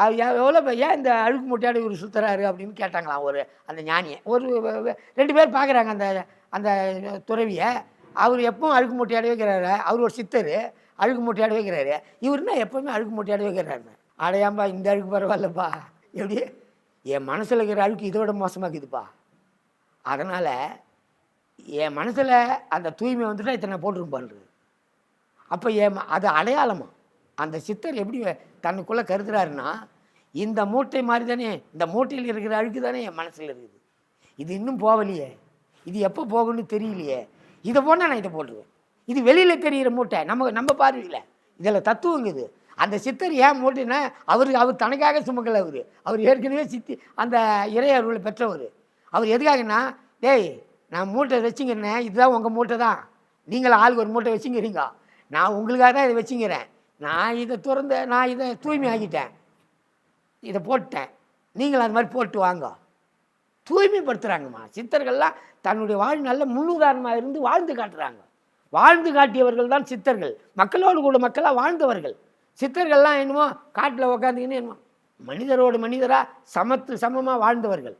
அது எவ்வளோ ஏன் இந்த அழுக்கு முட்டையாடு இவர் சுற்றுறாரு அப்படின்னு கேட்டாங்களாம் ஒரு அந்த ஞானியை. ஒரு ரெண்டு பேர் பார்க்குறாங்க அந்த அந்த துறவியை. அவர் எப்பவும் அழுக்கு முட்டையாடு வைக்கிறாரு. அவர் ஒரு சித்தர். அழுக்கு முட்டையாடு வைக்கிறாரு. இவருன்னா எப்பவுமே அழுக்கு முட்டையாடு வைக்கிறாரு அடையாம்பா இந்த அழுக்கு பரவாயில்லப்பா. எப்படி? என் மனசில் இருக்கிற அழுக்கு இதை விட மோசமாக்குதுப்பா. அதனால் என் மனசில் அந்த தூய்மை வந்துட்டா இத்தனை போட்டிருப்பான்றது அப்போ என் அது அடையாளமா? அந்த சித்தர் எப்படி தன்னுக்குள்ளே கருதுறாருன்னா இந்த மூட்டை மாதிரி தானே இந்த மூட்டையில் இருக்கிற அழுக்கு தானே என் மனசில் இருக்குது. இது இன்னும் போகலையே. இது எப்போ போகணும்னு தெரியலையே. இதை போனால் நான் இதை போட்டுருவேன். இது வெளியில் தெரிகிற மூட்டை. நம்ம நம்ம பார்வையில். இதில் தத்துவங்குது அந்த சித்தர் ஏன் மூட்டைன்னா அவர் அவர் தனக்காக சுமக்கல அவர். அவர் ஏற்கனவே சித்தி அந்த இறை அருளை பெற்றவர். அவர் எதுக்காகன்னா டேய் நான் மூட்டை வச்சுங்கிறேன் இதுதான் உங்கள் மூட்டை தான். நீங்கள் ஆளுக்கு ஒரு மூட்டை வச்சுங்கிறீங்க நான் உங்களுக்காக தான் இதை வச்சுங்கிறேன் நான் இதை திறந்த நான் இதை தூய்மை ஆக்கிட்டேன் இதை போட்டேன். நீங்கள் அது மாதிரி போட்டு வாங்க. தூய்மைப்படுத்துகிறாங்கம்மா சித்தர்கள்லாம் தன்னுடைய வாழ் நல்ல முன்னுதாரணமாக இருந்து வாழ்ந்து காட்டுறாங்க. வாழ்ந்து காட்டியவர்கள் தான் சித்தர்கள். மக்களோடு கூட மக்களாக வாழ்ந்தவர்கள். சித்தர்கள்லாம் என்னமோ காட்டில் உக்காந்துக்கின்னு என்னமோ மனிதரோடு மனிதராக சமத்து சமமாக வாழ்ந்தவர்கள்.